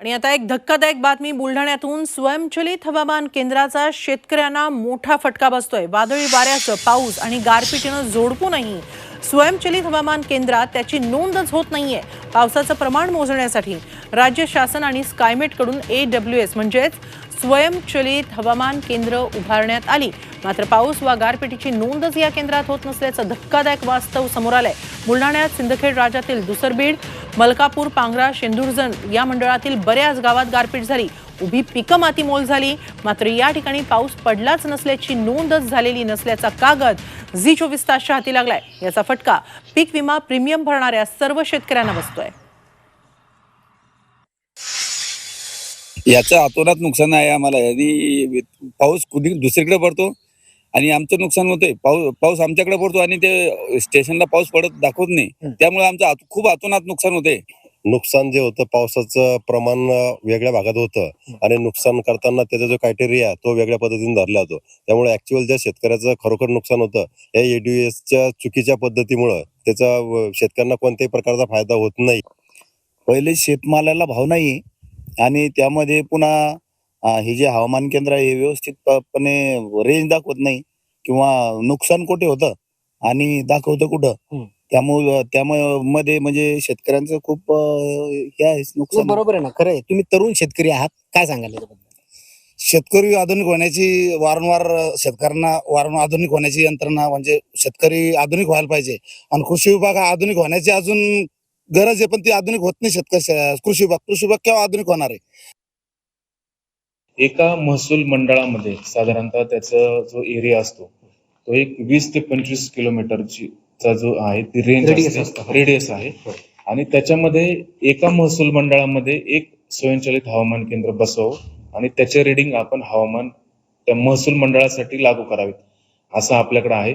आणि आता एक धक्कादायक बातमी बुलढाण्यातून स्वयंचलित हवामान केंद्राचा शेतकऱ्यांना मोठा फटका बसतोय. वादळी वाऱ्याचं पाऊस आणि गारपिटीनं जोडपूनही स्वयंचलित हवामान केंद्रात त्याची नोंदच होत नाहीये. पावसाचं प्रमाण मोजण्यासाठी राज्य शासन आणि स्कायमेटकडून ए डब्ल्यू एस म्हणजेच स्वयंचलित हवामान केंद्र उभारण्यात आली. मात्र पाऊस वा गारपिटीची नोंदच या केंद्रात होत नसल्याचं धक्कादायक वास्तव समोर आलंय. बुलढाण्यात सिंदखेड राज्यातील दुसरबीड मलकापूर पांगरा शेंदुरजण या मंडळातील बऱ्याच गावात गारपीट झाली. उभी पिकं मातीमोल झाली. मात्र या ठिकाणी पाऊस पडलाच नसल्याची नोंदच झालेली नसल्याचा कागद झी चोवीस तासच्या हाती लागलाय. याचा फटका पीक विमा प्रीमियम भरणाऱ्या सर्व शेतकऱ्यांना बसतोय. याचं अतोनात नुकसान आहे आम्हाला. आणि पाऊस कुणी दुसरीकडे पडतो. आणि आमचं नुकसान होतंय. पाऊस पाऊस आमच्याकडे पडतो आणि ते स्टेशनला पाऊस पडत दाखवत नाही. हं. त्यामुळे आमचं आत- खूप अतोनात नुकसान होते नुकसान जे होतं पावसाचं प्रमाण अं, वेगळ्या भागात होतं. आणि नुकसान करताना त्याचा जो क्रायटेरिया तो वेगळ्या पद्धतीने धरला जातो. त्यामुळे ऍक्च्युअल ज्या शेतकऱ्याचं खरोखर नुकसान होतं या एडीएसच्या चुकीच्या पद्धतीमुळं त्याचा अं, शेतकऱ्यांना कोणत्याही प्रकारचा फायदा होत नाही. पहिले शेतमालाला भाव नाही आणि त्यामध्ये पुन्हा अं, हे जे हवामान केंद्र आहे हे व्यवस्थितपणे रेंज दाखवत नाही किंवा नुकसान कुठे होतं आणि दाखवतं कुठं हम्म. त्यामुळे त्यामध्ये म्हणजे शेतकऱ्यांचं खूप अं, हे आहे नुकसान. बरोबर आहे ना. खरं आहे. तुम्ही तरुण शेतकरी आहात. काय सांगाल याच्याबद्दल? शेतकरी आधुनिक होण्याची वारंवार शेतकऱ्यांना वारंवार आधुनिक होण्याची यंत्रणा म्हणजे शेतकरी आधुनिक व्हायला पाहिजे. आणि कृषी विभाग हा आधुनिक होण्याची अजून गरज आहे पण ती आधुनिक होत नाही शेतकरी कृषी विभाग. कृषी विभाग केव्हा आधुनिक होणार आहे? एका महसूल मंडळामध्ये साधारणतः त्याचा जो एरिया असतो तो एक वीस ते पंचवीस किलोमीटरची चा जो आहे ती रेंज. रेडियस आहे. आणि त्याच्यामध्ये एका महसूल मंडळामध्ये एक स्वयंचलित हवामान केंद्र बसवावं आणि त्याचे रिडिंग आपण हवामान त्या महसूल मंडळासाठी लागू करावेत असं आपल्याकडे आहे.